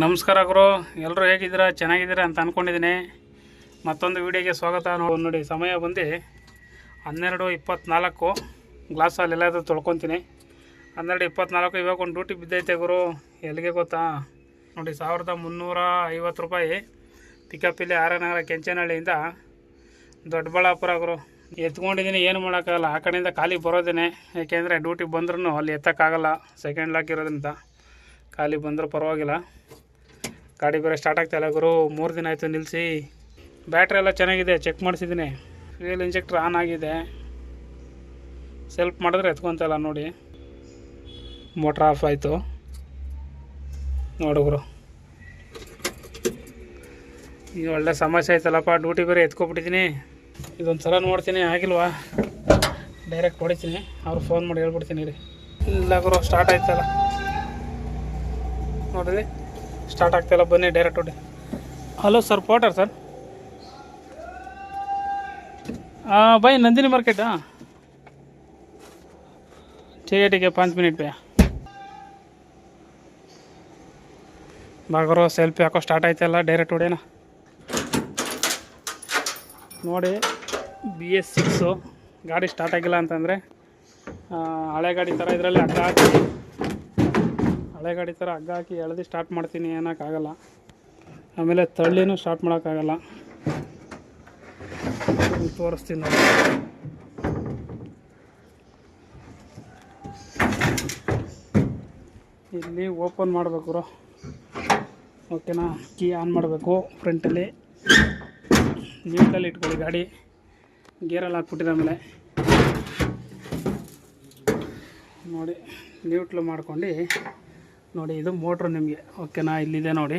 ನಮಸ್ಕಾರ ಗುರು. ಎಲ್ಲರೂ ಹೇಗಿದ್ದೀರಾ? ಚೆನ್ನಾಗಿದ್ದೀರಾ ಅಂತ ಅಂದ್ಕೊಂಡಿದ್ದೀನಿ ಮತ್ತೊಂದು ವಿಡಿಯೋಗೆ ಸ್ವಾಗತ. ನೋಡಿ, ಸಮಯ ಬಂದು ಹನ್ನೆರಡು ಇಪ್ಪತ್ತ್ನಾಲ್ಕು ಗ್ಲಾಸಲ್ಲಿ ಎಲ್ಲಾದರೂ ತೊಳ್ಕೊತೀನಿ. ಹನ್ನೆರಡು ಇಪ್ಪತ್ತ್ನಾಲ್ಕು ಇವಾಗ ಒಂದು ಡ್ಯೂಟಿ ಬಿದ್ದೈತೆ ಗುರು. ಎಲ್ಲಿಗೆ ಗೊತ್ತಾ? ನೋಡಿ, ಸಾವಿರದ ಮುನ್ನೂರ ಐವತ್ತು ರೂಪಾಯಿ ಪಿಕಪ್ಪಿಲ್ಲಿ ಆರನಗರ ಕೆಂಚನಹಳ್ಳಿಯಿಂದ ದೊಡ್ಡಬಳ್ಳಾಪುರ ಗುರು. ಎತ್ಕೊಂಡಿದ್ದೀನಿ, ಏನು ಮಾಡೋಕ್ಕಾಗಲ್ಲ. ಆ ಕಡೆಯಿಂದ ಖಾಲಿ ಬರೋದೇನೆ. ಏಕೆಂದರೆ ಡ್ಯೂಟಿ ಬಂದ್ರೂ ಅಲ್ಲಿ ಎತ್ತಕ್ಕಾಗಲ್ಲ. ಸೆಕೆಂಡ್ ಲಾಕ್ ಇರೋದ್ರಿಂದ ಖಾಲಿ ಬಂದರೂ ಪರವಾಗಿಲ್ಲ. ಗಾಡಿ ಬೇರೆ ಸ್ಟಾರ್ಟ್ ಆಗ್ತಾಯಿಲ್ಲ ಗುರು. ಮೂರು ದಿನ ಆಯಿತು ನಿಲ್ಲಿಸಿ ಬ್ಯಾಟ್ರಿ ಎಲ್ಲ ಚೆನ್ನಾಗಿದೆ ಚೆಕ್ ಮಾಡಿಸಿದ್ದೀನಿ ಫ್ಯೂಯಲ್ ಇಂಜೆಕ್ಟ್ರ್ ಆನ್ ಆಗಿದೆ. ಸೆಲ್ಫ್ ಮಾಡಿದ್ರೆ ಎತ್ಕೊತಲ್ಲ ನೋಡಿ. ಮೋಟ್ರ್ ಆಫ್ ಆಯಿತು. ನೋಡು ಗುರು. ಈಗ ಒಳ್ಳೆ ಸಮಸ್ಯೆ ಆಯ್ತಲ್ಲಪ್ಪ ಡ್ಯೂಟಿ ಬೇರೆ ಎತ್ಕೊಬಿಟ್ಟಿದ್ದೀನಿ ಇದೊಂದು ಸಲ ನೋಡ್ತೀನಿ, ಆಗಿಲ್ವಾ? ಡೈರೆಕ್ಟ್ ಹೊಡಿತೀನಿ. ಅವ್ರು ಫೋನ್ ಮಾಡಿ ಹೇಳ್ಬಿಡ್ತೀನಿ ರೀ ಇಲ್ಲ ಗುರು ಸ್ಟಾರ್ಟ್ ಆಯ್ತಲ್ಲ. ನೋಡಿರಿ. ಸ್ಟಾರ್ಟ್ ಆಗ್ತಾಯಿಲ್ಲ ಬನ್ನಿ ಡೈರೆಕ್ಟ್ ಹೊಡಿ ಹಲೋ ಸರ್ ಪೋಟರ್ ಸರ್ भाई नंदिनी मार्केट हाँ ठीक है ठीक है पाँच मिनट पे ಬಾಗರು ಸೆಲ್ಫಿ ಹಾಕೋ ಸ್ಟಾರ್ಟ್ ಆಯ್ತಲ್ಲ ಡೈರೆಕ್ಟ್ ಹೊಡೆಯೋಣ ನೋಡಿ ಬಿ ಎಸ್ ಸಿಕ್ಸು ಗಾಡಿ ಸ್ಟಾರ್ಟ್ ಆಗಿಲ್ಲ ಅಂತಂದರೆ ಹಳೆ ಗಾಡಿ ಥರ ಇದರಲ್ಲಿ ಹಗ್ಗ ಹಾಕಿ ಹಳೆ ಗಾಡಿ ಥರ ಹಗ್ಗ ಹಾಕಿ ಎಳೆದು ಸ್ಟಾರ್ಟ್ ಮಾಡ್ತೀನಿ, ಏನಕ್ಕಾಗಲ್ಲ. ಆಮೇಲೆ ತಳ್ಳಿನೂ ಸ್ಟಾರ್ಟ್ ಮಾಡೋಕ್ಕಾಗಲ್ಲ. ತೋರಿಸ್ತೀನಿ ನೋಡಿ. ಇಲ್ಲಿ ಓಪನ್ ಮಾಡಬೇಕು ಓಕೆನಾ ಕೀ ಆನ್ ಮಾಡಬೇಕು ಫ್ರಂಟಲ್ಲಿ ನೀಟಲ್ಲಿ ಇಟ್ಕೊಳ್ಳಿ ಗಾಡಿ. ಗೇರಲ್ಲಿ ಹಾಕ್ಬಿಟ್ಟಿದ ಆಮೇಲೆ. ನೋಡಿ ನ್ಯೂಟ್ಲು ಮಾಡ್ಕೊಂಡು. ನೋಡಿ, ಇದು ಮೋಟ್ರ್ ನಿಮಗೆ. ಓಕೆನಾ ಇಲ್ಲಿದೆ ನೋಡಿ.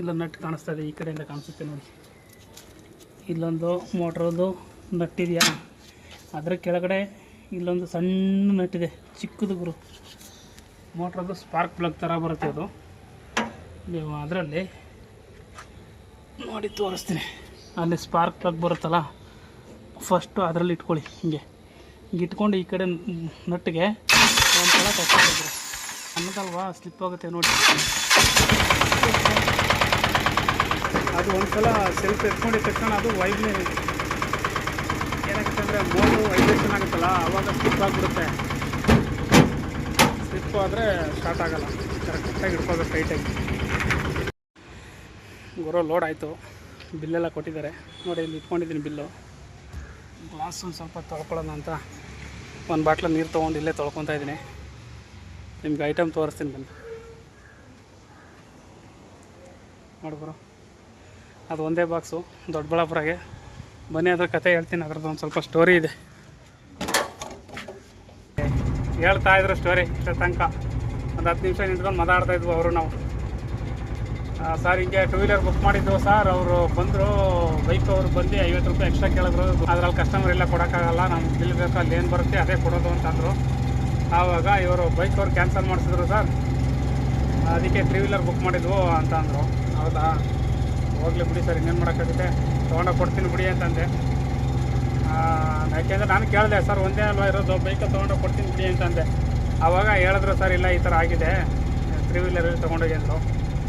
ಇಲ್ಲ ನಟ್ ಕಾಣಿಸ್ತಾ ಇದೆ, ಈ ಕಡೆಯಿಂದ ಕಾಣಿಸುತ್ತೆ ನೋಡಿ. ಇಲ್ಲೊಂದು ಮೋಟ್ರದ್ದು ನಟ್ಟಿದೆಯಾ ಅದರ ಕೆಳಗಡೆ ಇಲ್ಲೊಂದು ಸಣ್ಣ ನಟ್ಟಿದೆ ಚಿಕ್ಕದು ಗುರು. ಮೋಟ್ರದ್ದು ಸ್ಪಾರ್ಕ್ ಪ್ಲಗ್ ಥರ ಬರುತ್ತೆ ಅದು. ನೀವು ಅದರಲ್ಲಿ ನೋಡಿ, ತೋರಿಸ್ತೀನಿ. ಅಲ್ಲಿ ಸ್ಪಾರ್ಕ್ ಪ್ಲಗ್ ಬರುತ್ತಲ್ಲ ಫಸ್ಟು ಅದರಲ್ಲಿ ಇಟ್ಕೊಳ್ಳಿ, ಹಿಂಗೆ. ಹಿಂಗೆ ಇಟ್ಕೊಂಡು ಈ ಕಡೆ ನಟ್ಟಿಗೆ ಒಂದು ಸಲ ಅನ್ನದಲ್ವಾ ಸ್ಲಿಪ್ ಆಗುತ್ತೆ ನೋಡಿ. ಅದು ಒಂದ್ಸಲ ಸೆಲ್ಫ್ ಎತ್ಕೊಂಡಿದ ತಕ್ಷಣ ಅದು ವೈಬ್ನೇ ಏನಾಗುತ್ತೆ ಅಂದರೆ ಮೋಟು ವೈಬ್ರೇಷನ್ ಆಗುತ್ತಲ್ಲ ಆವಾಗ ಸ್ಲಿಪ್ ಆಗಿಬಿಡುತ್ತೆ. ಸ್ಲಿಪ್ ಆದರೆ ಸ್ಟಾರ್ಟ್ ಆಗೋಲ್ಲ. ಕರೆಕ್ಟಾಗಿ ಇಟ್ಕೋಬೇಕು ಟೈಟಾಗಿ ಗುರು ಲೋಡ್ ಆಯಿತು. ಬಿಲ್ಲೆಲ್ಲ ಕೊಟ್ಟಿದ್ದಾರೆ. ನೋಡಿ, ಇಲ್ಲಿ ಇಟ್ಕೊಂಡಿದ್ದೀನಿ ಬಿಲ್ಲು ಗ್ಲಾಸ್ ಒಂದು ಸ್ವಲ್ಪ ತೊಳ್ಕೊಳ್ಳೋಣ ಅಂತ. ಒಂದು ಬಾಟ್ಲ ನೀರು ತೊಗೊಂಡು ಇಲ್ಲೇ ತೊಳ್ಕೊತಾ ಇದ್ದೀನಿ. ನಿಮ್ಗೆ ಐಟಮ್ ತೋರಿಸ್ತೀನಿ ಬನ್ನಿ. ನೋಡ್ಬರು ಅದು ಒಂದೇ ಬಾಕ್ಸು ದೊಡ್ಡಬಳ್ಳಾಪುರಗೆ. ಬನ್ನಿ ಅದ್ರ ಕತೆ ಹೇಳ್ತೀನಿ, ಅದ್ರದ್ದು ಒಂದು ಸ್ವಲ್ಪ ಸ್ಟೋರಿ ಇದೆ. ಹೇಳ್ತಾ ಇದ್ರು ಸ್ಟೋರಿ ಇಷ್ಟ ತನಕ. ಒಂದು ಹತ್ತು ನಿಮಿಷ ನಿಂತ್ಕೊಂಡು ಮಾತಾಡ್ತಾ ಇದ್ವು ಅವರು ನಾವು. ಸರ್ ಹಿಂಗೆ ಟೂ ವೀಲರ್ ಬುಕ್ ಮಾಡಿದ್ದು ಸರ್ ಅವರು ಬಂದರು ಬೈಕ್ ಅವರು ಬಂದು ಐವತ್ತು ರೂಪಾಯಿ ಎಕ್ಸ್ಟ್ರಾ ಕೇಳಿದ್ರು. ಅದ್ರಲ್ಲಿ ಕಸ್ಟಮರ್ ಎಲ್ಲ ಕೊಡೋಕ್ಕಾಗಲ್ಲ, ನಮ್ಗೆ ಬಿಲ್ ಬೇಕು, ಅಲ್ಲಿ ಏನು ಬರುತ್ತೆ, ಅದೇ ಕೊಡೋದು ಅಂತಂದರು. ಆವಾಗ ಇವರು ಬೈಕ್ ಅವ್ರು ಕ್ಯಾನ್ಸಲ್ ಮಾಡಿಸಿದ್ರು ಸರ್. ಅದಕ್ಕೆ ತ್ರೀ ವೀಲರ್ ಬುಕ್ ಮಾಡಿದ್ವು ಅಂತ ಅಂದರು. ಹೌದಾ? ಹೋಗ್ಲಿ ಬಿಡಿ ಸರ್, ಇನ್ನೇನು ಮಾಡೋಕ್ಕಾಗುತ್ತೆ? ತೊಗೊಂಡೋಗಿ ಕೊಡ್ತೀನಿ ಬಿಡಿ ಅಂತಂದೆ. ಯಾಕೆಂದರೆ ನಾನು ಕೇಳಿದೆ, ಸರ್, ಒಂದೇ ಅಲ್ವಾ ಇರೋದು? ಬೈಕಲ್ಲಿ ತೊಗೊಂಡೋಗಿ ಕೊಡ್ತೀನಿ ಬಿಡಿ ಅಂತಂದೆ. ಆವಾಗ ಹೇಳಿದ್ರು, ಸರ್, ಇಲ್ಲ, ಈ ಥರ ಆಗಿದೆ. ತ್ರೀ ವೀಲರಲ್ಲಿ ತೊಗೊಂಡೋಗಿ ಅಂದರು.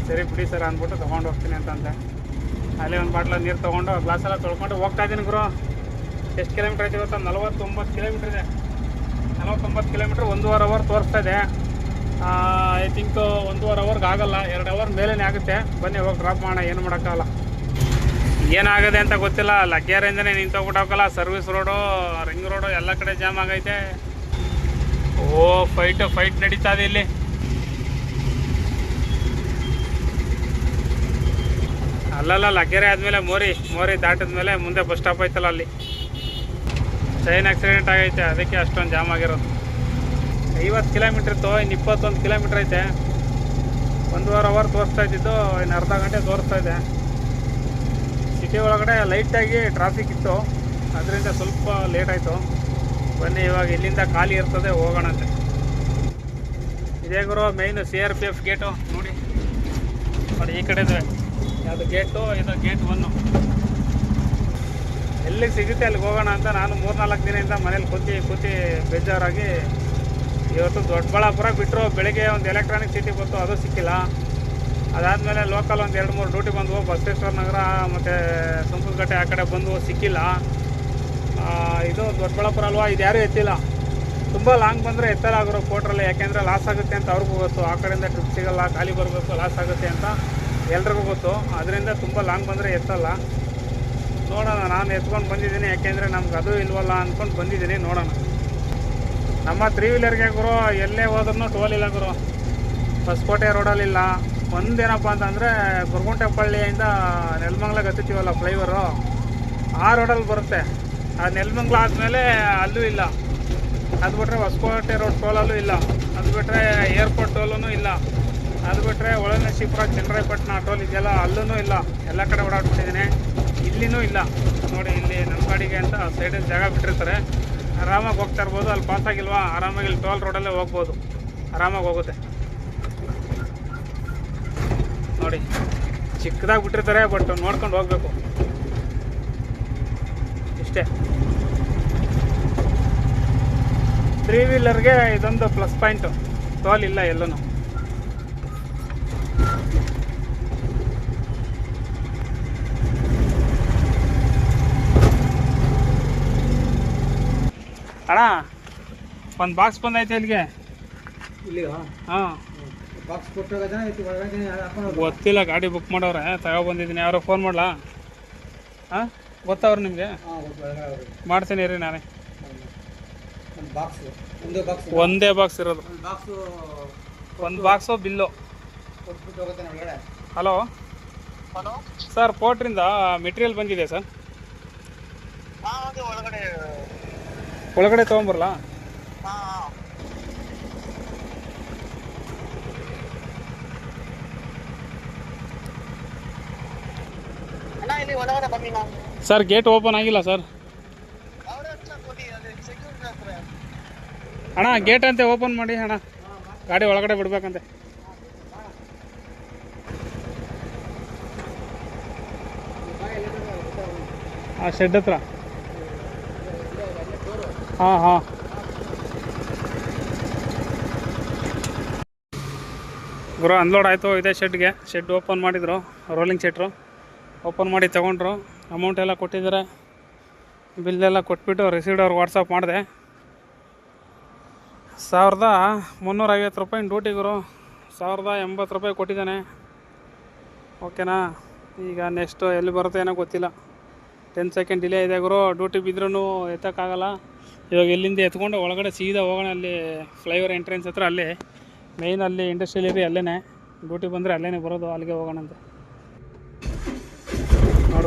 ಸರಿ ಬಿಡಿ ಸರ್, ಅಂದ್ಬಿಟ್ಟು ತೊಗೊಂಡು ಹೋಗ್ತೀನಿ ಅಂತಂದೆ. ಅಲ್ಲಿ ಒಂದು ಬಾಟ್ಲ ನೀರು ತೊಗೊಂಡು ಗ್ಲಾಸೆಲ್ಲ ತೊಳ್ಕೊಂಡು ಹೋಗ್ತಾ ಇದ್ದೀನಿ ಗುರು. ಎಷ್ಟು ಕಿಲೋಮೀಟ್ರ್ ಐತೆ ಗೊತ್ತಾ? ನಲ್ವತ್ತೊಂಬತ್ತು ಕಿಲೋಮೀಟ್ರ್ ಇದೆ. ನಲವತ್ತೊಂಬತ್ತು ಕಿಲೋಮೀಟ್ರ್ ಒಂದೂವರೆ ಅವರ್ ತೋರಿಸ್ತಾ ಇದೆ. ಐ ಥಿಂಕ್ ಒಂದೂವರೆ ಅವರ್ಗೆ ಆಗಲ್ಲ, ಎರಡು ಅವರ್ ಮೇಲೇ ಆಗುತ್ತೆ. ಬನ್ನಿ, ಹೋಗಿ ಡ್ರಾಪ್ ಮಾಡೋಣ, ಏನು ಮಾಡೋಕ್ಕಾಗಲ್ಲ. ಏನಾಗದೆ ಅಂತ ಗೊತ್ತಿಲ್ಲ. ಲಗ್ಗ್ಯಾರಿಂದನೇ ನಿಂತೋಗ್ಬಿಟ್ಟವಕ್ಕಲ್ಲ ಸರ್ವಿಸ್ ರೋಡು ರಿಂಗ್ ರೋಡು ಎಲ್ಲ ಕಡೆ ಜಾಮ್ ಆಗೈತೆ. ಓ ಫೈಟ್ ಫೈಟ್ ನಡೀತಾ ಇದೆ ಇಲ್ಲಿ. ಅಲ್ಲಲ್ಲ ಲಗ್ಗೆರೆ ಆದಮೇಲೆ ಮೋರಿ ಮೋರಿ ದಾಟಿದ ಮೇಲೆ ಮುಂದೆ ಬಸ್ ಸ್ಟಾಪ್ ಐತಲ್ಲ ಅಲ್ಲಿ. ಟ್ರೈನ್ ಆಕ್ಸಿಡೆಂಟ್ ಆಗೈತೆ, ಅದಕ್ಕೆ ಅಷ್ಟೊಂದು ಜಾಮ್ ಆಗಿರೋದು. ಐವತ್ತು ಕಿಲೋಮೀಟ್ರ್ ಇತ್ತು ಇನ್ನು ಇಪ್ಪತ್ತೊಂದು ಕಿಲೋಮೀಟ್ರ್ ಐತೆ. ಒಂದೂವರೆ ಅವರ್ ತೋರಿಸ್ತಾ ಇದ್ದಿದ್ದು, ಇನ್ನು ಅರ್ಧ ಗಂಟೆ ತೋರಿಸ್ತಾ ಇದೆ ಸಿಟಿ ಒಳಗಡೆ ಲೈಟಾಗಿ ಟ್ರಾಫಿಕ್ ಇತ್ತು. ಅದರಿಂದ ಸ್ವಲ್ಪ ಲೇಟ್ ಆಯಿತು. ಬನ್ನಿ, ಇವಾಗ ಇಲ್ಲಿಂದ ಖಾಲಿ ಇರ್ತದೆ ಹೋಗೋಣಂತೆ ಇದೇ ಗುರು main C R P F gate ನೋಡಿ. ನೋಡಿ, ಈ ಕಡೆ ಇದೆ ಯಾವುದು ಗೇಟು ಇದು ಗೇಟ್ ಒನ್ನು ಎಲ್ಲಿಗೆ ಸಿಗುತ್ತೆ ಅಲ್ಲಿಗೆ ಹೋಗೋಣ ಅಂತ ನಾನು ಮೂರ್ನಾಲ್ಕು ದಿನದಿಂದ ಮನೇಲಿ ಕೂತಿ ಕೂತಿ ಬೇಜಾರಾಗಿ ಇವತ್ತು ದೊಡ್ಡಬಳ್ಳಾಪುರ ಬಿಟ್ಟರು ಬೆಳಿಗ್ಗೆ ಒಂದು ಎಲೆಕ್ಟ್ರಾನಿಕ್ ಸಿಟಿ ಬಂತು, ಅದು ಸಿಕ್ಕಿಲ್ಲ. ಅದಾದಮೇಲೆ ಲೋಕಲ್ ಒಂದು ಎರಡು ಮೂರು ಡ್ಯೂಟಿ ಬಂದವು, ಬಸವೇಶ್ವರ ನಗರ ಮತ್ತು ಸುಂಕದಕಟ್ಟೆ ಆ ಕಡೆ ಬಂದು ಸಿಕ್ಕಿಲ್ಲ. ಇದು ದೊಡ್ಡಬಳ್ಳಾಪುರ ಅಲ್ವಾ? ಇದು ಯಾರೂ ಎತ್ತಿಲ್ಲ. ತುಂಬ ಲಾಂಗ್ ಬಂದರೆ ಎತ್ತಲಾಗಿರೋ ಕೋಟ್ರಲ್ಲಿ ಯಾಕೆಂದರೆ ಲಾಸ್ ಆಗುತ್ತೆ ಅಂತ ಅವ್ರಿಗೂ ಗೊತ್ತು. ಆ ಕಡೆಯಿಂದ ಟ್ರಿಪ್ ಸಿಗಲ್ಲ, ಖಾಲಿ ಬರಬೇಕು ಲಾಸ್ ಆಗುತ್ತೆ ಅಂತ ಎಲ್ರಿಗೂ ಗೊತ್ತು. ಅದರಿಂದ ತುಂಬ ಲಾಂಗ್ ಬಂದರೆ ಎತ್ತಲ್ಲ. ನೋಡೋಣ, ನಾನು ಎತ್ಕೊಂಡು ಬಂದಿದ್ದೀನಿ, ಯಾಕೆಂದರೆ ನಮ್ಗೆ ಅದು ಇಲ್ವಲ್ಲ ಅಂದ್ಕೊಂಡು ಬಂದಿದ್ದೀನಿ, ನೋಡೋಣ. ನಮ್ಮ ತ್ರೀ ವೀಲರ್ಗೆ ಗುರು, ಎಲ್ಲೇ ಹೋದ್ರೂ ಟೋಲ್ ಇಲ್ಲ ಗುರು ಹೊಸಕೋಟೆ ರೋಡಲ್ಲಿಲ್ಲ ಒಂದೇನಪ್ಪ ಅಂತಂದರೆ ಗುರುಗುಂಟೆಪಳ್ಳಿಯಿಂದ ನೆಲಮಂಗ್ಲ ಹತ್ತುತ್ತೀವಲ್ಲ ಫ್ಲೈವರು ಆ ರೋಡಲ್ಲಿ ಬರುತ್ತೆ. ಆ ನೆಲಮಂಗ್ಲ ಆದಮೇಲೆ ಅಲ್ಲೂ ಇಲ್ಲ. ಅದು ಬಿಟ್ಟರೆ ಹೊಸಕೋಟೆ ರೋಡ್ ಟೋಲಲ್ಲೂ ಇಲ್ಲ. ಅದು ಬಿಟ್ಟರೆ ಏರ್ಪೋರ್ಟ್ ಟೋಲೂ ಇಲ್ಲ. ಅದು ಬಿಟ್ಟರೆ ಒಳನೇ ಶಿಪುರ ಚಂದ್ರಾಯಪಟ್ಟಣ ಟೋಲ್ ಇದೆಯಲ್ಲ ಅಲ್ಲೂ ಇಲ್ಲ. ಎಲ್ಲ ಕಡೆ ಓಡಾಡ್ಬಿಟ್ಟಿದ್ದೀನಿ. ಇಲ್ಲಿನೂ ಇಲ್ಲ. ನೋಡಿ, ಇಲ್ಲಿ ನಮ್ಮ ಗಾಡಿಗೆ ಅಂತ ಸೈಡಲ್ಲಿ ಜಾಗ ಬಿಟ್ಟಿರ್ತಾರೆ. ಆರಾಮಾಗಿ ಹೋಗ್ತಾ ಇರ್ಬೋದು. ಅಲ್ಲಿ ಪಾಸ್ ಆಗಿಲ್ವಾ? ಆರಾಮಾಗಿ ಇಲ್ಲಿ ಟೋಲ್ ರೋಡಲ್ಲೇ ಹೋಗ್ಬೋದು. ಆರಾಮಾಗಿ ಹೋಗುತ್ತೆ. ನೋಡಿ, ಚಿಕ್ಕದಾಗಿ ಬಿಟ್ಟಿರ್ತಾರೆ ಬಟ್ ನೋಡ್ಕೊಂಡು ಹೋಗ್ಬೇಕು. ಇಷ್ಟೇ. ತ್ರೀ ವೀಲರ್ಗೆ ಇದೊಂದು ಪ್ಲಸ್ ಪಾಯಿಂಟು ಟೋಲ್ ಇಲ್ಲ ಎಲ್ಲೂ ಅಣ್ಣ ಒಂದು ಬಾಕ್ಸ್ ಬಂದೈತೆ ಇಲ್ಲಿಗೆ. ಹಾಂ. ಗೊತ್ತಿಲ್ಲ ಗಾಡಿ ಬುಕ್ ಮಾಡವ್ರೆ ತಗೊಬಂದಿದ್ದೀನಿ ಯಾರೋ ಫೋನ್ ಮಾಡ್ಲಾ? ಹಾಂ ಗೊತ್ತವ್ರು ನಿಮಗೆ? ಮಾಡ್ತೀನಿ ರೀ ನಾನೇ. ಒಂದು ಬಾಕ್ಸ್ ಒಂದೇ ಬಾಕ್ಸ್ ಇರೋದು. ಒಂದು ಬಾಕ್ಸು ಒಂದು box bill? Hello hello sir ಪೋಟ್ರಿಂದ material ಬಂದಿದೆ ಸರ್ ಒಳಗಡೆ ಒಳಗಡೆ ತೊಗೊಂಬರಲಾ? ಹಾಂ ಹಾಂ. ಅಣ್ಣ ಇಲ್ಲಿ ಒಳಗಡೆ ಬನ್ನಿ ನಾವು. ಸರ್ ಗೇಟ್ ಓಪನ್ ಆಗಿಲ್ಲ ಸರ್. ಅಣ್ಣ ಗೇಟ್ ಅಂತೆ ಓಪನ್ ಮಾಡಿ ಅಣ್ಣ. ಗಾಡಿ ಒಳಗಡೆ ಬಿಡ್ಬೇಕಂತೆ. ಆ ಶೆಡ್ ಹತ್ರ. ಹಾಂ ಹಾಂ. ಗುರು ಅನ್ಲೋಡ್ ಆಯಿತು, ಇದೇ ಶೆಡ್ಗೆ ಶೆಡ್ ಓಪನ್ ಮಾಡಿದರು ರೋಲಿಂಗ್ ಶೆಟ್ರು ಓಪನ್ ಮಾಡಿ ತೊಗೊಂಡ್ರು. ಅಮೌಂಟ್ ಎಲ್ಲ ಕೊಟ್ಟಿದ್ದಾರೆ. ಬಿಲ್ಲೆಲ್ಲ ಕೊಟ್ಬಿಟ್ಟು ರಿಸೀವ್ಡ್ ಅವ್ರಿಗೆ ವಾಟ್ಸಪ್ ಮಾಡಿದೆ. ಸಾವಿರದ ಮುನ್ನೂರ ಐವತ್ತು ರೂಪಾಯಿ ಡ್ಯೂಟಿ ಗುರು. ಸಾವಿರದ ಎಂಬತ್ತು ರೂಪಾಯಿ ಕೊಟ್ಟಿದ್ದಾನೆ. ಓಕೆನಾ ಈಗ ನೆಕ್ಸ್ಟು ಎಲ್ಲಿ ಬರುತ್ತೆ ಏನೋ ಗೊತ್ತಿಲ್ಲ. ಟೆನ್ ಸೆಕೆಂಡ್ ಡಿಲೇ ಇದೆ ಗುರು. ಡ್ಯೂಟಿ ಬಿದ್ರೂ ಎತ್ತಕ್ಕಾಗಲ್ಲ. ಇವಾಗ ಇಲ್ಲಿಂದ ಎತ್ಕೊಂಡು ಒಳಗಡೆ ಸೀದಾ ಹೋಗೋಣ, ಅಲ್ಲಿ ಫ್ಲೈಓವರ್ ಎಂಟ್ರೆನ್ಸ್ ಹತ್ರ ಅಲ್ಲಿ. ಮೇಯ್ನ್ ಅಲ್ಲಿ ಇಂಡಸ್ಟ್ರಿಯಲ್ ಏರಿಯಾ ಅಲ್ಲೇ ಡ್ಯೂಟಿ ಬಂದರೆ ಅಲ್ಲೇ ಬರೋದು, ಅಲ್ಲಿಗೆ ಹೋಗೋಣ ಅಂತ.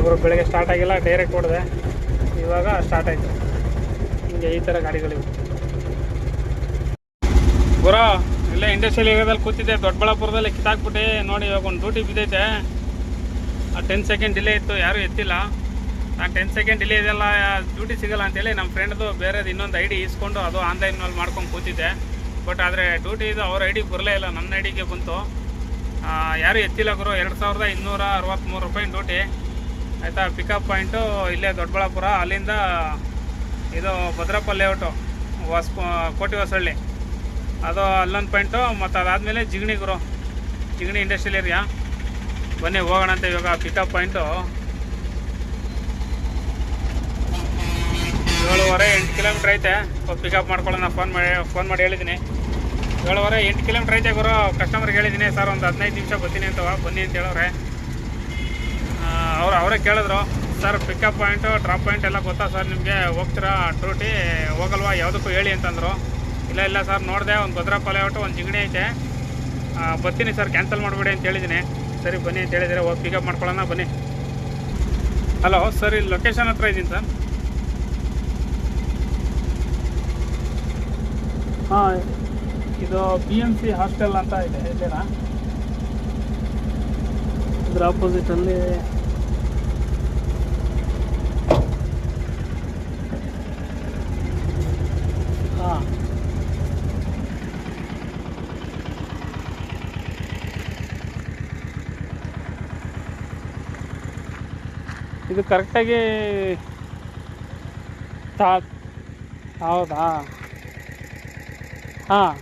ಬರೋ ಬೆಳಗ್ಗೆ ಸ್ಟಾರ್ಟ್ ಆಗಿಲ್ಲ ಡೈರೆಕ್ಟ್ ಹೊಡೆದೆ ಇವಾಗ ಸ್ಟಾರ್ಟ್ ಆಯಿತು. ಹಿಂಗೆ ಈ ಥರ ಗಾಡಿಗಳಿವೆ. ಬರೋ ಇಲ್ಲೇ ಇಂಡಸ್ಟ್ರಿಯಲ್ ಏರಿಯಾದಲ್ಲಿ ಕೂತಿದ್ದೆ, ದೊಡ್ಡಬಳ್ಳಾಪುರದಲ್ಲಿ ಕಿತ್ತಾಕ್ಬಿಟ್ಟು. ನೋಡಿ ಇವಾಗ ಒಂದು ಡ್ಯೂಟಿ ಬಿದ್ದೈತೆ. ಆ ಟೆನ್ ಸೆಕೆಂಡ್ ಡಿಲೇ ಇತ್ತು, ಯಾರೂ ಎತ್ತಿಲ್ಲ. ನಾನು ಟೆನ್ ಸೆಕೆಂಡ್ ಡಿಲೇ ಇದೆಲ್ಲ ಡ್ಯೂಟಿ ಸಿಗಲ್ಲ ಅಂತೇಳಿ ನಮ್ಮ ಫ್ರೆಂಡ್ದು ಬೇರೆದು ಇನ್ನೊಂದು ಐ ಡಿ ಇಸ್ಕೊಂಡು ಅದು ಆನ್ಲೈನಲ್ಲಿ ಮಾಡ್ಕೊಂಡು ಕೂತಿದ್ದೆ. ಬಟ್ ಆದರೆ ಡ್ಯೂಟಿ ಇದು ಅವ್ರ ಐ ಡಿಗೆ ಬರಲೇ ಇಲ್ಲ, ನನ್ನ ಐ ಡಿಗೆ ಬಂತು. ಯಾರೂ ಎತ್ತಿಲ್ಲ ಗುರು, ಎರಡು ಸಾವಿರದ ಇನ್ನೂರ ಅರವತ್ತ್ಮೂರು ರೂಪಾಯಿ ಡ್ಯೂಟಿ ಆಯಿತಾ ಪಿಕಪ್ ಪಾಯಿಂಟು ಇಲ್ಲೇ ದೊಡ್ಡಬಳ್ಳಾಪುರ, ಅಲ್ಲಿಂದ ಇದು ಭದ್ರಪ್ಪ ಲೇಔಟು ಹೊಸ ಕೋಟಿ ಹೊಸಳ್ಳಿ ಅದು ಅಲ್ಲೊಂದು ಪಾಯಿಂಟು ಮತ್ತು ಅದಾದಮೇಲೆ ಜಿಗಣಿ ಗುರು. ಜಿಗಣಿ ಇಂಡಸ್ಟ್ರಿಯಲ್ ಏರಿಯಾ ಬನ್ನಿ ಹೋಗೋಣ ಅಂತ ಇವಾಗ ಪಿಕಪ್ ಪಾಯಿಂಟು ಏಳುವರೆ ಎಂಟು ಕಿಲೋಮೀಟ್ರ್ ಐತೆ. ಪಿಕಪ್ ಮಾಡ್ಕೊಳ್ಳೋಣ ಫೋನ್ ಮಾಡಿ ಫೋನ್ ಮಾಡಿ ಹೇಳಿದ್ದೀನಿ. ಏಳುವರೆ ಎಂಟು ಕಿಲೋಮೀಟ್ರ್ ಐತೆ ಗುರು. ಕಸ್ಟಮರ್ಗೆ ಹೇಳಿದ್ದೀನಿ, ಸರ್, ಒಂದು ಹದಿನೈದು ನಿಮಿಷ ಬರ್ತೀನಿ ಅಂತ ಬನ್ನಿ ಅಂತ ಹೇಳೋರೆ ಅವ್ರು, ಅವರೇ ಕೇಳಿದ್ರು, sir pickup point drop point ಎಲ್ಲ ಗೊತ್ತಾ ಸರ್ ನಿಮಗೆ? ಹೋಗ್ತೀರಾ? ಡ್ಯೂಟಿ ಹೋಗಲ್ವಾ? ಯಾವುದಕ್ಕೂ ಹೇಳಿ ಅಂತಂದರು. ಇಲ್ಲ ಇಲ್ಲ ಸರ್, ನೋಡಿದೆ, ಒಂದು ಭದ್ರಪ್ಪ ಲೇಔಟು ಒಂದು ಜಿಗಣಿ ಐತೆ. ಬರ್ತೀನಿ ಸರ್ ಕ್ಯಾನ್ಸಲ್ ಮಾಡಿಬಿಡಿ ಅಂತ ಹೇಳಿದ್ದೀನಿ. ಸರಿ, ಬನ್ನಿ ಅಂತ ಹೇಳಿದರೆ, ಹೋಗಿ ಪಿಕಪ್ ಮಾಡ್ಕೊಳ್ಳೋಣ, ಬನ್ನಿ. ಹಲೋ ಸರ್, ಇಲ್ಲಿ ಲೊಕೇಶನ್ ಹತ್ರ ಇದ್ದೀನಿ ಸರ್. ಹಾಂ, ಇದು ಬಿ ಎಂ ಸಿ ಹಾಸ್ಟೆಲ್ ಅಂತ ಇದೆ, ಇದೇನಾ? ಇದ್ರ ಆಪೋಸಿಟಲ್ಲಿ ಹಾಂ. ಇದು ಕರೆಕ್ಟಾಗಿ ತಾ ಹೌದಾ? ಹಾಂ.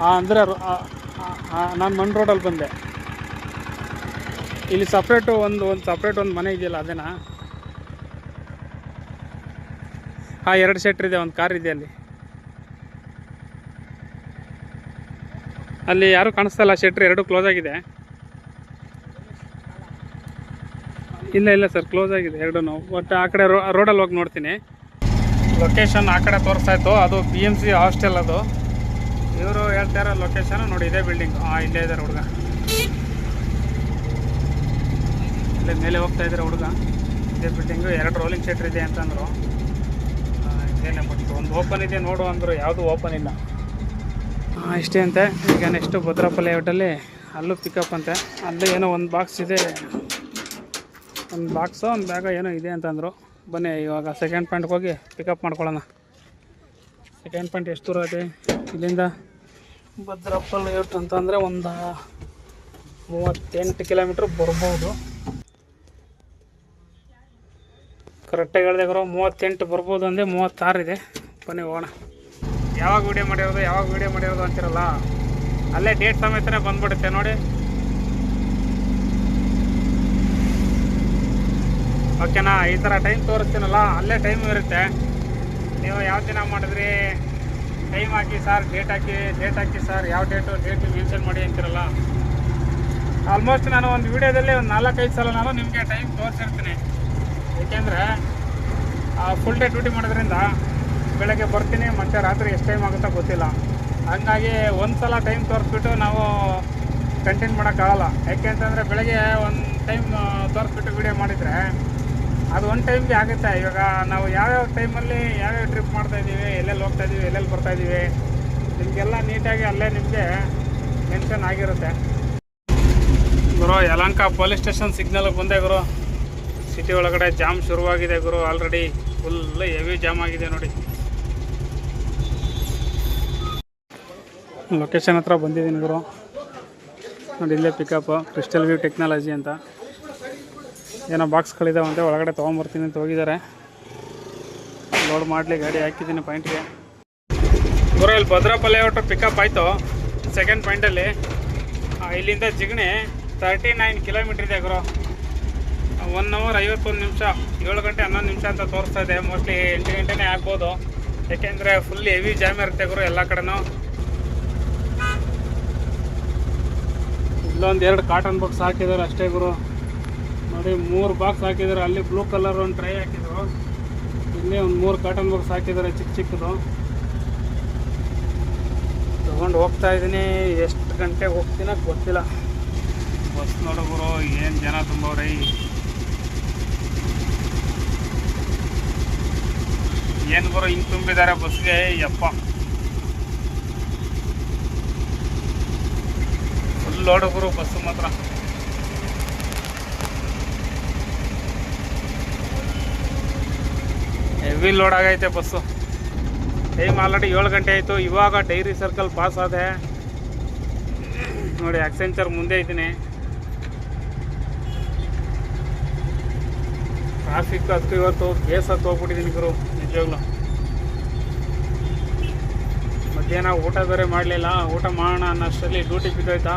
ಹಾಂ ಅಂದರೆ ನಾನು ಮಣ್ಣು ರೋಡಲ್ಲಿ ಬಂದೆ. ಇಲ್ಲಿ ಸಪ್ರೇಟು ಒಂದು ಒಂದು ಸಪ್ರೇಟ್ ಒಂದು ಮನೆ ಇದೆಯಲ್ಲ ಅದೇನಾ? ಹಾಂ, ಎರಡು ಸೆಟ್ರ್ ಇದೆ, ಒಂದು ಕಾರ್ ಇದೆ ಅಲ್ಲಿ. ಅಲ್ಲಿ ಯಾರೂ ಕಾಣಿಸ್ತಾ ಇಲ್ಲ ಶೆಟ್ರ್ ಎರಡು ಕ್ಲೋಸ್ ಆಗಿದೆ. ಇಲ್ಲ ಇಲ್ಲ ಸರ್ ಕ್ಲೋಸ್ ಆಗಿದೆ ಎರಡೂ ಒಟ್ಟು ಆ ಕಡೆ ರೋಡಲ್ಲಿ ಹೋಗಿ ನೋಡ್ತೀನಿ. ಲೊಕೇಶನ್ ಆ ಕಡೆ ತೋರಿಸ್ತಾ ಇತ್ತು. ಅದು ಬಿ ಎಂ ಸಿ ಹಾಸ್ಟೆಲ್ ಅದು. ಇವರು ಹೇಳ್ತಾ ಇರೋ ಲೊಕೇಶನ್ ನೋಡಿ, ಇದೇ ಬಿಲ್ಡಿಂಗ್ ಹಾಂ ಇಲ್ಲೇ ಇದ್ದಾರೆ ಹುಡುಗ. ಇಲ್ಲೇ ಮೇಲೆ ಹೋಗ್ತಾ ಇದ್ದಾರೆ ಹುಡುಗ. ಇದೇ ಬಿಲ್ಡಿಂಗು ಎರಡು ರೋಲಿಂಗ್ ಶೆಟ್ರ್ ಇದೆ ಅಂತಂದರು. ಇದೇನೆ ಬಟ್ ಒಂದು ಓಪನ್ ಇದೆ ನೋಡು ಅಂದರು, ಯಾವುದೂ ಓಪನ್ ಇಲ್ಲ. ಇಷ್ಟೇ ಅಂತೆ. ಈಗ ನೆಕ್ಸ್ಟು ಭದ್ರಪ್ಪ ಲೇಔಟಲ್ಲಿ ಅಲ್ಲೂ ಪಿಕಪ್ ಅಂತೆ. ಅಲ್ಲೇ ಏನೋ ಒಂದು ಬಾಕ್ಸ್ ಇದೆ. ಒಂದು ಬಾಕ್ಸು ಒಂದು ಬ್ಯಾಗ ಏನೋ ಇದೆ ಅಂತಂದರು. ಬನ್ನಿ, ಇವಾಗ ಸೆಕೆಂಡ್ ಪಾಯಿಂಟ್ಗೆ ಹೋಗಿ ಪಿಕಪ್ ಮಾಡ್ಕೊಳ್ಳೋಣ. ಸೆಕೆಂಡ್ ಪಾಯಿಂಟ್ ಎಷ್ಟು ದೂರ ಇದೆ? ಇಲ್ಲಿಂದ ಭದ್ರಪ್ಪ ಲೇಔಟ್ ಅಂತಂದರೆ ಒಂದು ಮೂವತ್ತೆಂಟು ಕಿಲೋಮೀಟ್ರ್ ಬರ್ಬೋದು. ಕರೆಕ್ಟಾಗಿ ಹೇಳಿದೆ ಗುರು, ಮೂವತ್ತೆಂಟು ಬರ್ಬೋದು ಅಂದರೆ ಮೂವತ್ತಾರು ಇದೆ. ಬನ್ನಿ, ಹೋಗೋಣ. ಯಾವಾಗ ವೀಡಿಯೋ ಮಾಡಿರೋದು, ಯಾವಾಗ ವೀಡಿಯೋ ಮಾಡಿರೋದು ಅಂತಿರಲ್ಲ? ಅಲ್ಲೇ ಡೇಟ್ ಸಮೇತನೇ ಬಂದ್ಬಿಡುತ್ತೆ ನೋಡಿ. ಓಕೆನಾ? ಈ ಥರ ಟೈಮ್ ತೋರಿಸ್ತೀನಲ್ಲ, ಅಲ್ಲೇ ಟೈಮ್ ಇರುತ್ತೆ. ನೀವು ಯಾವ ದಿನ ಮಾಡಿದ್ರಿ? ಟೈಮ್ ಹಾಕಿ ಸರ್ ಡೇಟ್ ಹಾಕಿ ಡೇಟ್ ಹಾಕಿ ಸರ್ ಯಾವ ಡೇಟು ಡೇಟ್ ಮೆನ್ಷನ್ ಮಾಡಿ ಅಂತಿರಲ್ಲ? ಆಲ್ಮೋಸ್ಟ್ ನಾನು ಒಂದು ವಿಡಿಯೋದಲ್ಲಿ ಒಂದು ನಾಲ್ಕೈದು ಸಲ ನಾನು ನಿಮಗೆ ಟೈಮ್ ತೋರಿಸಿರ್ತೀನಿ. ಏಕೆಂದರೆ ಫುಲ್ ಡೇ ಡ್ಯೂಟಿ ಮಾಡೋದ್ರಿಂದ ಬೆಳಗ್ಗೆ ಬರ್ತೀನಿ, ಮತ್ತೆ ರಾತ್ರಿ ಎಷ್ಟು ಟೈಮ್ ಆಗುತ್ತೋ ಗೊತ್ತಿಲ್ಲ. ಹಂಗಾಗಿ ಒಂದು ಸಲ ಟೈಮ್ ತೋರಿಸ್ಬಿಟ್ಟು ನಾವು ಕಂಟೆಂಟ್ ಮಾಡೋಕ್ಕಾಗಲ್ಲ. ಯಾಕೆ ಅಂತಂದರೆ ಬೆಳಗ್ಗೆ ಒಂದು ಟೈಮ್ ತೋರಿಸ್ಬಿಟ್ಟು ವಿಡಿಯೋ ಮಾಡಿದರೆ ಅದು ಒಂದು ಟೈಮ್ಗೆ ಆಗುತ್ತೆ. ಇವಾಗ ನಾವು ಯಾವ್ಯಾವ ಟೈಮಲ್ಲಿ ಯಾವ್ಯಾವ ಟ್ರಿಪ್ ಮಾಡ್ತಾ ಇದ್ದೀವಿ, ಎಲ್ಲೆಲ್ಲಿ ಹೋಗ್ತಾ ಇದ್ದೀವಿ, ಎಲ್ಲೆಲ್ಲಿ ಬರ್ತಾ ಇದ್ದೀವಿ, ನಿಮಗೆಲ್ಲ ನೀಟಾಗಿ ಅಲ್ಲೇ ನಿಮಗೆ ಮೆನ್ಷನ್ ಆಗಿರುತ್ತೆ. ಗುರು ಯಲಂಕ ಪೊಲೀಸ್ ಸ್ಟೇಷನ್ ಸಿಗ್ನಲ್ಗೆ ಬಂದೆ ಗುರು. ಸಿಟಿ ಒಳಗಡೆ ಜಾಮ್ ಶುರುವಾಗಿದೆ ಗುರು ಆಲ್ರೆಡಿ ಫುಲ್ ಹೆವಿ ಜಾಮ್ ಆಗಿದೆ ನೋಡಿ. ಲೊಕೇಶನ್ ಹತ್ರ ಬಂದಿದ್ದೀನಿ ಗುರು. ನೋಡಿ, ಇಲ್ಲೇ ಪಿಕಪ್ ಕ್ರಿಸ್ಟಲ್ ವ್ಯೂ ಟೆಕ್ನಾಲಜಿ ಅಂತ. ಏನೋ ಬಾಕ್ಸ್ಗಳಿದಾವಂತೆ ಒಳಗಡೆ ತೊಗೊಂಬರ್ತೀನಿ ಅಂತ ಹೋಗಿದ್ದಾರೆ. ಲೋಡ್ ಮಾಡಲಿ, ಗಾಡಿ ಹಾಕಿದ್ದೀನಿ ಪಾಯಿಂಟ್ಗೆ ಗುರು, ಇಲ್ಲಿ ಭದ್ರಪ್ಪ ಒಟ್ಟು ಪಿಕಪ್ ಆಯಿತು ಸೆಕೆಂಡ್ ಪಾಯಿಂಟಲ್ಲಿ ಇಲ್ಲಿಂದ ಜಿಗಣಿ ತರ್ಟಿ ನೈನ್ ಕಿಲೋಮೀಟ್ರ್ ಇದೆ ಗುರು. ಒನ್ ಅವರ್ ಐವತ್ತೊಂದು ನಿಮಿಷ, ಏಳು ಗಂಟೆ ಹನ್ನೊಂದು ನಿಮಿಷ ಅಂತ ತೋರಿಸ್ತಾ ಇದೆ. ಮೋಸ್ಟ್ಲಿ ಎಂಟು ಗಂಟೆನೇ ಆಗ್ಬೋದು. ಯಾಕೆಂದರೆ ಫುಲ್ ಹೆವಿ ಜಾಮ್ ಇರುತ್ತೆ ಗುರು ಎಲ್ಲ ಕಡೆನೂ. ಇಲ್ಲೊಂದು ಎರಡು ಕಾಟನ್ ಬಾಕ್ಸ್ ಹಾಕಿದ್ದಾರೆ ಅಷ್ಟೇ ಗುರು. ನೋಡಿ ಮೂರು ಬಾಕ್ಸ್ ಹಾಕಿದ್ದಾರೆ ಅಲ್ಲಿ ಬ್ಲೂ ಕಲರ್ ಒಂದು ಟ್ರೈ ಹಾಕಿದ್ರು. ಇಲ್ಲಿ ಒಂದು ಮೂರು ಕಾಟನ್ ಬಾಕ್ಸ್ ಹಾಕಿದ್ದಾರೆ ಚಿಕ್ಕ ಚಿಕ್ಕದು ತೊಗೊಂಡು ಹೋಗ್ತಾ ಇದ್ದೀನಿ ಎಷ್ಟು ಗಂಟೆಗೆ ಹೋಗ್ತೀನ ಗೊತ್ತಿಲ್ಲ. ಬಸ್ ನೋಡು ಗುರು, ಏನು ಜನ ತುಂಬವ್ರೆ? ಏನು ಬರೋ ಹಿಂಗೆ ತುಂಬಿದ್ದಾರೆ ಬಸ್ಗೆ ಯಪ್ಪ. ಫುಲ್ ಲೋಡು ಗುರು ಬಸ್ಸು ಮಾತ್ರ. ಹೆವಿ ಲೋಡ್ ಆಗೈತೆ ಬಸ್ಸು ಟೈಮ್ ಆಲ್ರೆಡಿ ಏಳು ಗಂಟೆ ಆಯಿತು. ಇವಾಗ ಡೈರಿ ಸರ್ಕಲ್ ಪಾಸ್ ಆದೆ. ನೋಡಿ ಅಕ್ಸೆಂಚರ್ ಮುಂದೆ ಇದ್ದೀನಿ. ಟ್ರಾಫಿಕ್ ಅದಕ್ಕೆ ಇವತ್ತು ಬೇಸ್ ಹತ್ತು ಗುರು, ನಿಜವಾಗ್ಲು. ಮಧ್ಯಾಹ್ನ ಊಟ ಬೇರೆ ಮಾಡಲಿಲ್ಲ. ಊಟ ಮಾಡೋಣ ಅನ್ನೋಷ್ಟರಲ್ಲಿ ಡ್ಯೂಟಿ ಬಿದ್ದೋಯ್ತಾ.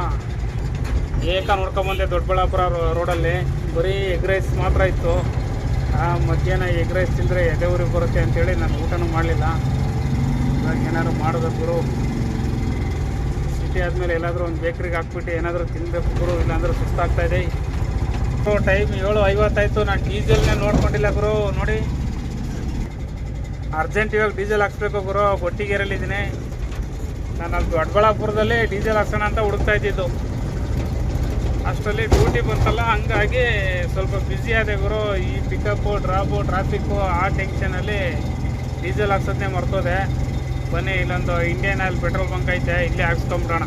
ಏಕ ನೋಡ್ಕೊಂಬಂದೆ ದೊಡ್ಡಬಳ್ಳಾಪುರ ರೋಡಲ್ಲಿ ಬರೀ ಎಗ್ ರೈಸ್ ಮಾತ್ರ ಇತ್ತು. ಆ ಮಧ್ಯಾಹ್ನ ಎಗ್ ರೈಸ್ ತಿಂದರೆ ಎದೆ ಊರಿಗೆ ಬರುತ್ತೆ ಅಂತೇಳಿ ನಾನು ಊಟನೂ ಮಾಡಲಿಲ್ಲ. ಇವಾಗ ಏನಾದ್ರು ಮಾಡಬೇಕು ಗುರು? ಸಿಟಿ ಆದಮೇಲೆ ಎಲ್ಲಾದರೂ ಒಂದು ಬೇಕ್ರಿಗೆ ಹಾಕ್ಬಿಟ್ಟು ಏನಾದರೂ ತಿನ್ನಬೇಕು ಗುರು, ಇಲ್ಲಾಂದ್ರೆ ಸುಸ್ತಾಗ್ತಾಯಿದೆ ಇದೆ. ಟೈಮ್ ಏಳು ಐವತ್ತಾಯ್ತು. ನಾನು ಡೀಸೆಲ್ನೇ ನೋಡ್ಕೊಂಡಿಲ್ಲ ಗುರು. ನೋಡಿ. ಅರ್ಜೆಂಟ್ ಇವಾಗ ಡೀಸೆಲ್ ಹಾಕ್ಸ್ಬೇಕು ಗುರು. ಒಟ್ಟಿಗೆರಲ್ಲಿದ್ದೀನಿ ನಾನು ಅಲ್ಲಿ ದೊಡ್ಡಬಳ್ಳಾಪುರದಲ್ಲಿ ಡೀಸೆಲ್ ಹಾಕ್ಸೋಣ ಅಂತ ಹುಡುಕ್ತಾ ಇದ್ದಿದ್ದು. ಅಷ್ಟರಲ್ಲಿ ಡ್ಯೂಟಿ ಬಂತಲ್ಲ ಹಂಗಾಗಿ ಸ್ವಲ್ಪ ಬ್ಯುಸಿ ಆದೆ ಗುರು. ಈ ಪಿಕಪ್ಪು ಡ್ರಾಪು ಟ್ರಾಫಿಕ್ಕು ಆ ಟೆನ್ಷನಲ್ಲಿ ಡೀಸೆಲ್ ಹಾಕ್ಸೋದನ್ನೇ ಮರ್ತೋದೆ. ಬನ್ನಿ, ಇಲ್ಲೊಂದು ಇಂಡಿಯನ್ ಆಯಿಲ್ ಪೆಟ್ರೋಲ್ ಬಂಕ್ ಐತೆ, ಇಲ್ಲೇ ಹಾಕ್ಸ್ಕೊಂಬಿಡೋಣ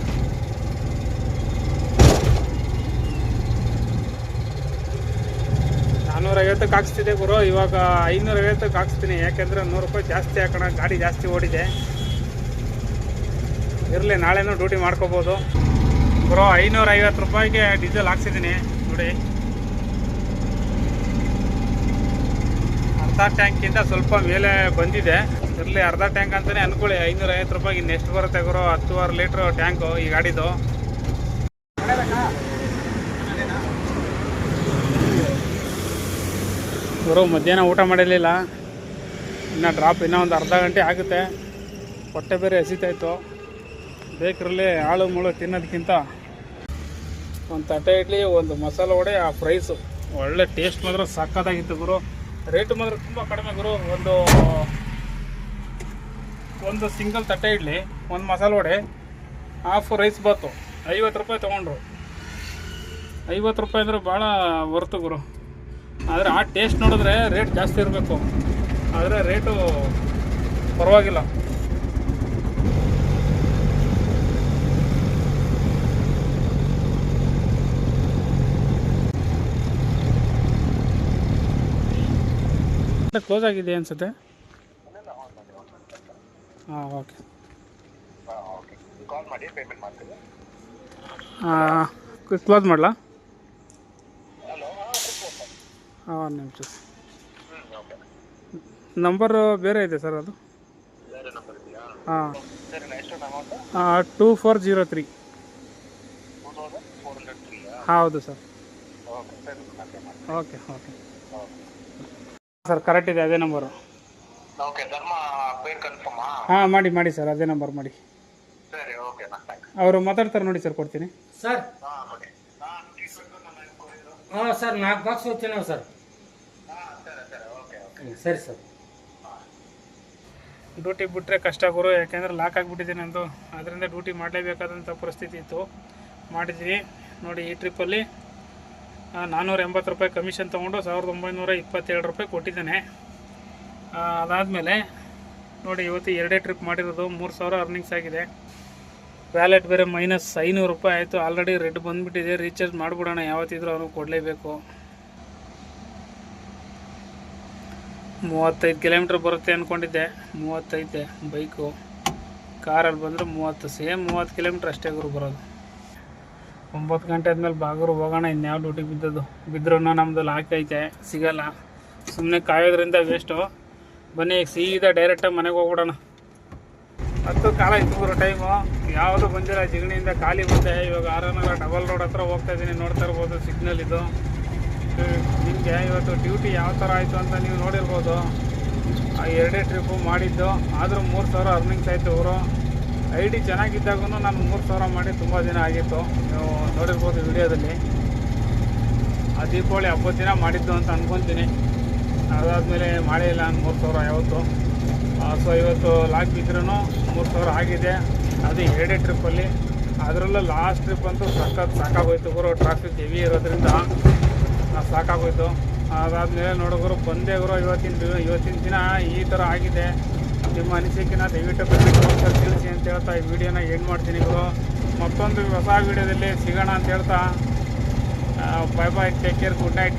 ನಾನ್ನೂರೈವತ್ತಕ್ಕೆ ಹಾಕ್ಸ್ತಿದ್ದೆ ಗುರು. ಇವಾಗ ಐನೂರೈವತ್ತಕ್ಕೆ ಹಾಕ್ಸ್ತೀನಿ. ಯಾಕೆಂದರೆ ನೂರು ರೂಪಾಯಿ ಜಾಸ್ತಿ ಹಾಕೋಣ, ಗಾಡಿ ಜಾಸ್ತಿ ಓಡಿದೆ. ಇರಲಿ, ನಾಳೆನೂ ಡ್ಯೂಟಿ ಮಾಡ್ಕೋಬೋದು. ಗುರು ಐನೂರೈವತ್ತು ರೂಪಾಯಿಗೆ ಡೀಸೆಲ್ ಹಾಕ್ಸಿದ್ದೀನಿ ನೋಡಿ. ಅರ್ಧ ಟ್ಯಾಂಕಿಂದ ಸ್ವಲ್ಪ ಮೇಲೆ ಬಂದಿದೆ. ಇರಲಿ, ಅರ್ಧ ಟ್ಯಾಂಕ್ ಅಂತಲೇ ಅನ್ಕೊಳ್ಳಿ. ಐನೂರ ಐವತ್ತು ರೂಪಾಯಿಗೆ ಇನ್ನೆಷ್ಟು ಬರುತ್ತೆ ಗುರು? ಹತ್ತುವರೆ ಲೀಟ್ರ್ ಟ್ಯಾಂಕು ಈ ಗಾಡಿದು. ಗುರು, ಮಧ್ಯಾಹ್ನ ಊಟ ಮಾಡಿರಲಿಲ್ಲ. ಇನ್ನು ಡ್ರಾಪ್ ಇನ್ನೂ ಒಂದು ಅರ್ಧ ಗಂಟೆ ಆಗುತ್ತೆ. ಹೊಟ್ಟೆ ಬೇರೆ ಹಸಿತಾಯಿತ್ತು ಬೇಕರಲ್ಲಿ ಆಳು ಮುಳು ತಿನ್ನೋದಕ್ಕಿಂತ ಒಂದು ತಟ್ಟೆ ಇಡ್ಲಿ, ಒಂದು ಮಸಾಲೆ ವಡೆ, ಆ ಫ್ರೈಸು ಒಳ್ಳೆ ಟೇಸ್ಟ್ ಮಾತ್ರ ಸಕ್ಕತ್ತಾಗಿತ್ತು ಗುರು. ರೇಟ್ ಮಾತ್ರ ತುಂಬ ಕಡಿಮೆ ಗುರು. ಒಂದು ಒಂದು ಸಿಂಗಲ್ ತಟ್ಟೆ ಇಡ್ಲಿ, ಒಂದು ಮಸಾಲೆ ವಡೆ ಹಾಫ್ ರೈಸ್ ಬಾತು. ಐವತ್ತು ರೂಪಾಯಿ ತೊಗೊಂಡ್ರು. ಐವತ್ತು ರೂಪಾಯಿ ಅಂದರೆ ಭಾಳ ಹೊರತು ಗುರು. ಆದರೆ ಆ ಟೇಸ್ಟ್ ನೋಡಿದ್ರೆ ರೇಟ್ ಜಾಸ್ತಿ ಇರಬೇಕು. ಆದರೆ ರೇಟು ಪರವಾಗಿಲ್ಲ. ಕ್ಲೋಸ್ ಆಗಿದೆ ಅನ್ಸುತ್ತೆ? ಹಾಂ ಓಕೆ ಮಾಡ್ತೀವಿ ಕ್ಲೋಸ್ ಮಾಡಲಾ? ಹಾಂ ಒಂದು ನಿಮಿಷ. ನಂಬರು ಬೇರೆ ಇದೆ ಸರ್ ಅದು? ಹಾಂ. ಟೂ ಫೋರ್ ಜೀರೋ ತ್ರೀ ಹೌದು sir. Okay okay sir correct ಇದೆ ಅದೇ ನಂಬರು ಓಕೆ ಧರ್ಮ ಪೇರ್ ಕನ್ಫರ್ಮ್ ಹಾ ಮಾಡಿ ಮಾಡಿ ಸರ್ ಅದೇ ನಂಬರ್ ಮಾಡಿ. ಸರಿ ಓಕೆ ಅವರು ಮಾತಾಡ್ತಾರೆ ನೋಡಿ ಸರ್ ಕೊಡ್ತೀನಿ. ಸರ್. ಹಾಂ ಸರ್ ನಾಲ್ಕು ಬಾಕ್ಸ್ ನಾವು ಸರ್. ಸರಿ ಸರ್ ಡ್ಯೂಟಿ ಬಿಟ್ಟರೆ ಕಷ್ಟ ಗುರು ಯಾಕೆಂದರೆ ಲಾಕ್ ಆಗಿಬಿಟ್ಟಿದ್ದೀನಿ ಅಂದು. ಅದರಿಂದ ಡ್ಯೂಟಿ ಮಾಡಲೇಬೇಕಾದಂಥ ಪರಿಸ್ಥಿತಿ ಇತ್ತು. ಮಾಡಿದ್ದೀನಿ ನೋಡಿ ಈ ಟ್ರಿಪ್ಪಲ್ಲಿ ನಾನ್ನೂರ ಎಂಬತ್ತು ರೂಪಾಯಿ ಕಮಿಷನ್ ತೊಗೊಂಡು ಸಾವಿರದ ಒಂಬೈನೂರ ಇಪ್ಪತ್ತೆರಡು ರೂಪಾಯಿ ಕೊಟ್ಟಿದ್ದಾನೆ. ಅದಾದಮೇಲೆ ನೋಡಿ, ಇವತ್ತು ಎರಡೇ ಟ್ರಿಪ್ ಮಾಡಿರೋದು, ಮೂರು ಸಾವಿರ ಅರ್ನಿಂಗ್ಸ್ ಆಗಿದೆ. ವ್ಯಾಲೆಟ್ ಬೇರೆ ಮೈನಸ್ ಐನೂರು ರೂಪಾಯಿ ಆಯಿತು. ಆಲ್ರೆಡಿ ರೆಡ್ ಬಂದುಬಿಟ್ಟಿದೆ, ರೀಚಾರ್ಜ್ ಮಾಡಿಬಿಡೋಣ, ಯಾವತ್ತಿದ್ರೂ ಅವನು ಕೊಡಲೇಬೇಕು. ಮೂವತ್ತೈದು ಕಿಲೋಮೀಟ್ರ್ ಬರುತ್ತೆ ಅಂದ್ಕೊಂಡಿದ್ದೆ ಮೂವತ್ತೈದೆ ಬೈಕು. ಕಾರಲ್ಲಿ ಬಂದರೆ ಮೂವತ್ತು, ಸೇಮ್ ಮೂವತ್ತು ಕಿಲೋಮೀಟ್ರ್ ಅಷ್ಟೇ ಗುರು ಬರೋದು. ಒಂಬತ್ತು ಗಂಟೆ ಆದಮೇಲೆ ಬಾಗರು ಹೋಗೋಣ, ಇನ್ಯಾವ ಡ್ಯೂಟಿಗೆ ಬಿದ್ದದ್ದು? ಬಿದ್ದರೂ ನಮ್ಮದು ಲಾಕ್ ಐತೆ, ಸಿಗಲ್ಲ. ಸುಮ್ಮನೆ ಕಾಯೋದ್ರಿಂದ ವೇಸ್ಟು ಬನ್ನಿ, ಸೀದಾ ಡೈರೆಕ್ಟಾಗಿ ಮನೆಗೆ ಹೋಗ್ಬಿಡೋಣ. ಹತ್ತು ಕಾಲ ಇತ್ತು ಟೈಮು ಯಾವುದು ಬಂದಿಲ್ಲ, ಜಿಗಣಿಯಿಂದ ಖಾಲಿ ಬಂದೆ. ಇವಾಗ ಆರನಗರ ಡಬಲ್ ರೋಡ್ ಹತ್ರ ಹೋಗ್ತಾ ಇದ್ದೀನಿ ನೋಡ್ತಾ ಇರ್ಬೋದು ಸಿಗ್ನಲ್ ಇದು. ನಿಮಗೆ ಇವತ್ತು ಡ್ಯೂಟಿ ಯಾವ ಥರ ಆಯಿತು ಅಂತ ನೀವು ನೋಡಿರ್ಬೋದು. ಆ ಎರಡೇ ಟ್ರಿಪ್ಪು ಮಾಡಿದ್ದು. ಆದರೂ ಮೂರು ಸಾವಿರ ಅರ್ನಿಂಗ್ಸ್ ಆಯಿತು ಅವರು ಐ ಡಿ ಚೆನ್ನಾಗಿದ್ದಾಗ ನಾನು ಮೂರು ಸಾವಿರ ಮಾಡಿ ತುಂಬ ದಿನ ಆಗಿತ್ತು. ನೀವು ನೋಡಿರ್ಬೋದು ವಿಡಿಯೋದಲ್ಲಿ. ಆ ದೀಪಾವಳಿ ಹಬ್ಬದ ದಿನ ಮಾಡಿದ್ದು ಅಂತ ಅಂದ್ಕೊತೀನಿ ಅದಾದಮೇಲೆ ಮಾಡೇ ಇಲ್ಲ ನಾನು ಮೂರು ಸಾವಿರ ಯಾವತ್ತು. ಸೊ ಇವತ್ತು ಲಾಕ್ ಬಿದ್ರೂ ಮೂರು ಸಾವಿರ ಆಗಿದೆ. ಅದು ಎರಡೇ ಟ್ರಿಪ್ಪಲ್ಲಿ ಅದರಲ್ಲೂ ಲಾಸ್ಟ್ ಟ್ರಿಪ್ ಅಂತೂ ಸಖತ್ ಸಾಕಾಗೋಯ್ತು ಗುರು. ಟ್ರಾಫಿಕ್ ಹೆವಿ ಇರೋದ್ರಿಂದ ಸಾಕಾಗೋಯ್ತು. ಅದಾದಮೇಲೆ ನೋಡೋರು ಬಂದೇ ಗುರು, ಇವತ್ತಿನ ಇವತ್ತಿನ ದಿನ ಈ ಥರ ಆಗಿದೆ. ನಿಮ್ಮ ಅನಿಸಿಕೆನ ದಯವಿಟ್ಟು ಕಮೆಂಟ್ ತಿಳಿಸಿ ಅಂತ ಹೇಳ್ತಾ ಈ ವಿಡಿಯೋನ ಏನು ಮಾಡ್ತೀನಿ ಗುರು? ಮತ್ತೊಂದು ಹೊಸ ವಿಡಿಯೋದಲ್ಲಿ ಸಿಗೋಣ ಅಂತ ಹೇಳ್ತಾ bye bye take care good night